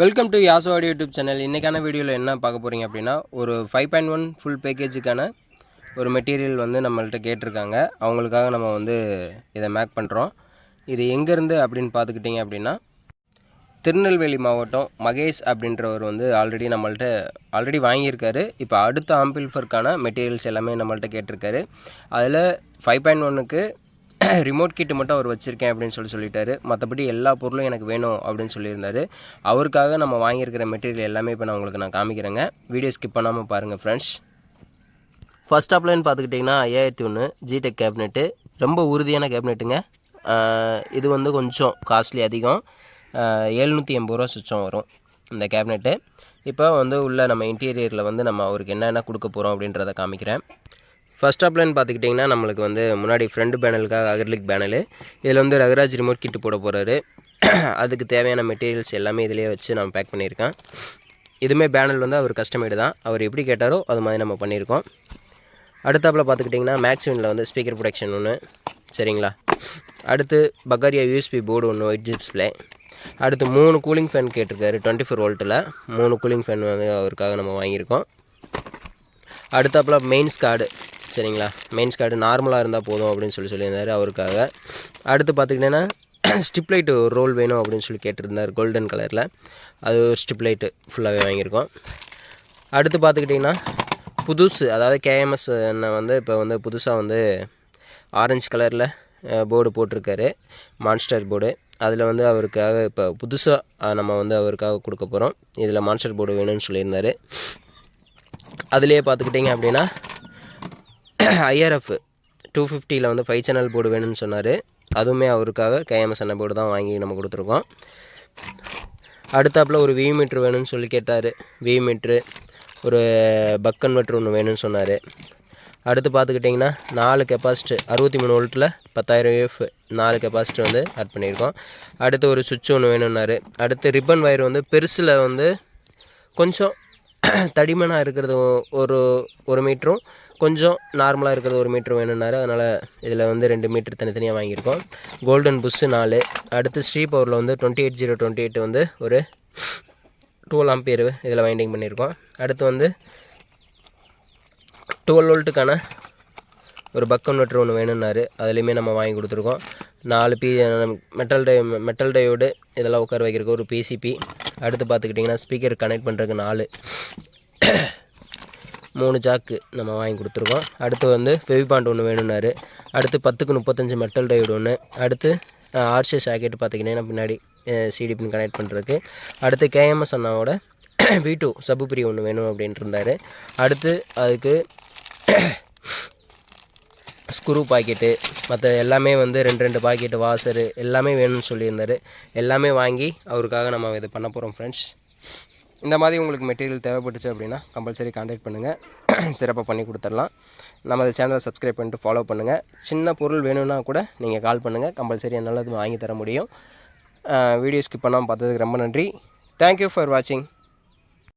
Welcome to யாசோவாடி YouTube channel இன்றைக்கான வீடியோவில் என்ன பார்க்க போகிறீங்க அப்படின்னா ஒரு ஃபைவ் பாயிண்ட் ஒன் ஃபுல் பேக்கேஜுக்கான ஒரு மெட்டீரியல் வந்து நம்மள்ட்ட கேட்டிருக்காங்க. அவங்களுக்காக நம்ம வந்து இதை மேக் பண்ணுறோம் இது எங்கேருந்து அப்படின்னு பார்த்துக்கிட்டிங்க அப்படின்னா திருநெல்வேலி மாவட்டம் மகேஷ் அப்படின்றவர் வந்து ஆல்ரெடி நம்மள்ட்ட ஆல்ரெடி வாங்கியிருக்காரு. இப்போ அடுத்த ஆம்பிள்ஃபருக்கான மெட்டீரியல்ஸ் எல்லாமே நம்மள்ட்ட கேட்டிருக்காரு. அதில் ஃபைவ் பாயிண்ட் ஒன்றுக்கு ரிமோட் கிட்டு மட்டும் அவர் வச்சுருக்கேன் அப்படின்னு சொல்லி சொல்லிட்டாரு. மற்றபடி எல்லா பொருளும் எனக்கு வேணும் அப்படின்னு சொல்லியிருந்தாரு. அவருக்காக நம்ம வாங்கியிருக்கிற மெட்டீரியல் எல்லாமே இப்போ நான் உங்களுக்கு நான் காமிக்கிறேங்க. வீடியோ ஸ்கிப் பண்ணாமல் பாருங்கள் ஃப்ரெண்ட்ஸ் ஃபர்ஸ்ட் அப்லைன்னு பார்த்துக்கிட்டிங்கன்னா ஐயாயிரத்தி ஒன்று ஜிடெக் கேபினெட்டு ரொம்ப உறுதியான கேபினெட்டுங்க இது வந்து கொஞ்சம் காஸ்ட்லி அதிகம். எழுநூற்றி எண்பது ரூபா சுச்சம் வரும் இந்த கேபினெட்டு இப்போ வந்து உள்ள நம்ம இன்டீரியரில் வந்து நம்ம அவருக்கு என்னென்ன கொடுக்க போகிறோம் அப்படின்றத காமிக்கிறேன். ஃபர்ஸ்ட் அப்லைன் பார்த்துக்கிட்டிங்கன்னா நம்மளுக்கு வந்து முன்னாடி ஃப்ரண்ட் பேனலுக்காக அகர்லிக் பேனலு இதில் வந்து ரகுராஜ் ரிமோட் கிட்டு போட போகிறாரு அதுக்கு தேவையான மெட்டீரியல்ஸ் எல்லாமே இதிலே வச்சு நம்ம பேக் பண்ணியிருக்கேன் இதுவுமே பேனல் வந்து அவர் கஸ்டமைடு தான். அவர் எப்படி கேட்டாரோ அது மாதிரி நம்ம பண்ணியிருக்கோம். அடுத்தாப்பில் பார்த்துக்கிட்டிங்கன்னா மேக்ஸிமில் வந்து ஸ்பீக்கர் ப்ரொடெக்ஷன் ஒன்று சரிங்களா? அடுத்து பக்காரியா யூஎஸ்பி போர்டு ஒன்று ஒயிட் டிஸ்பிளே அடுத்து மூணு கூலிங் ஃபேன் கேட்டிருக்காரு டுவெண்ட்டி ஃபோர் வோல்ட்டில் மூணு கூலிங் ஃபேன் வந்து அவருக்காக நம்ம வாங்கியிருக்கோம். அடுத்தாப்பில் மெயின்ஸ் கார்டு சரிங்களா? மெயின்ஸ் கார்டு நார்மலாக இருந்தால் போதும் அப்படின்னு சொல்லி சொல்லியிருந்தாரு அவருக்காக. அடுத்து பார்த்துக்கிட்டிங்கன்னா ஸ்டிப் லைட்டு ஒரு ரோல் வேணும் அப்படின்னு சொல்லி கேட்டிருந்தார் கோல்டன் கலரில் அது ஒரு ஸ்டிப் லைட்டு ஃபுல்லாகவே வாங்கியிருக்கோம். அடுத்து பார்த்துக்கிட்டிங்கன்னா புதுசு அதாவது கேஎம்எஸ் வந்து இப்போ வந்து புதுசாக வந்து ஆரஞ்சு கலரில் போர்டு போட்டிருக்காரு. மான்ஸ்டர் போர்டு அதில் வந்து அவருக்காக இப்போ புதுசாக நம்ம வந்து அவருக்காக கொடுக்க போகிறோம் இதில் மான்ஸ்டர் போர்டு வேணும்னு சொல்லியிருந்தாரு. அதுலேயே பார்த்துக்கிட்டிங்க அப்படின்னா ஐஆர்எஃப் டூ ஃபிஃப்டியில் வந்து ஃபைவ் சேனல் போர்டு வேணும்னு சொன்னார். அதுவுமே அவருக்காக கேஎம்எஸ் அண்ணன் போர்டு தான் வாங்கி நம்ம கொடுத்துருக்கோம். அடுத்தாப்பில் ஒரு வி மீட்ரு வேணும்னு சொல்லி கேட்டார். வி மீட்ரு ஒரு பக் கன்வெர்ட்ரு ஒன்று வேணும்னு சொன்னார். அடுத்து பார்த்துக்கிட்டிங்கன்னா நாலு கெப்பாசிட்டி அறுபத்தி மூணு வோல்ட்டில் பத்தாயிரம் எஃப் நாலு கெப்பாசிட்டி வந்து ஆட் பண்ணியிருக்கோம். அடுத்து ஒரு சுவிட்ச் ஒன்று வேணும்னாரு. அடுத்து ரிப்பன் வயர் வந்து பெருசில் வந்து கொஞ்சம் தடிமனாக இருக்கிறது ஒரு ஒரு மீட்டரும் கொஞ்சம் நார்மலாக இருக்கிறது ஒரு மீட்ரு வேணும்னாரு. அதனால் இதில் வந்து ரெண்டு மீட்டர் தனித்தனியாக வாங்கியிருக்கோம். கோல்டன் புஷ்ஷு நாலு. அடுத்து ஸ்ரீ பவரில் வந்து twenty eight zero twenty eight வந்து ஒரு டுவெல் ஆம்பியர் இதில் வைண்டிங் பண்ணியிருக்கோம். அடுத்து வந்து டுவெல் வோல்ட்டுக்கான ஒரு பக் கன்வெர்ட்டர் ஒன்று வேணும்னாரு. அதுலேயுமே நம்ம வாங்கி கொடுத்துருக்கோம். நாலு பி மெட்டல் டை மெட்டல் டையோடு இதெல்லாம் உட்கார வைக்கிறதுக்கு ஒரு பிசிபி அடுத்து பார்த்துக்கிட்டிங்கன்னா ஸ்பீக்கர் கனெக்ட் பண்ணுறதுக்கு நாலு. மூணு ஜாக்கு நம்ம வாங்கி கொடுத்துருக்கோம். அடுத்து வந்து ஃபெவிபாண்ட் ஒன்று வேணும்னாரு. அடுத்து பத்துக்கு முப்பத்தஞ்சு மெட்டல் டையோடு ஒன்று அடுத்து ஆர்சி சாக்கெட் பார்த்திங்கன்னா பின்னாடி சிடி பின் கனெக்ட் பண்ணுறதுக்கு அடுத்து கேஎம்எஸ் அண்ணாவோட வி டூ சபுபிரி ஒன்று வேணும் அப்படின்ட்டு இருந்தார். அடுத்து அதுக்கு ஸ்க்ரூ பாக்கெட்டு மற்ற எல்லாமே வந்து ரெண்டு ரெண்டு பாக்கெட்டு வாசரு எல்லாமே வேணும்னு சொல்லியிருந்தார். எல்லாமே வாங்கி அவருக்காக நம்ம இது பண்ண போகிறோம் ஃப்ரெண்ட்ஸ் இந்த மாதிரி உங்களுக்கு மெட்டீரியல் தேவைப்பட்டுச்சு அப்படின்னா கம்பல்சரி காண்டாக்ட் பண்ணுங்கள் சிறப்பாக பண்ணி கொடுத்துடலாம். நம்ம சேனலை சப்ஸ்கிரைப் பண்ணிட்டு ஃபாலோ பண்ணுங்கள் சின்ன பொருள் வேணும்னா கூட நீங்கள் கால் பண்ணுங்கள் கம்பல்சரி என்னால் அது வாங்கி தர முடியும். வீடியோ ஸ்கிப் பண்ணாமல் பார்த்ததுக்கு ரொம்ப நன்றி. தேங்க்யூ ஃபார் வாட்சிங்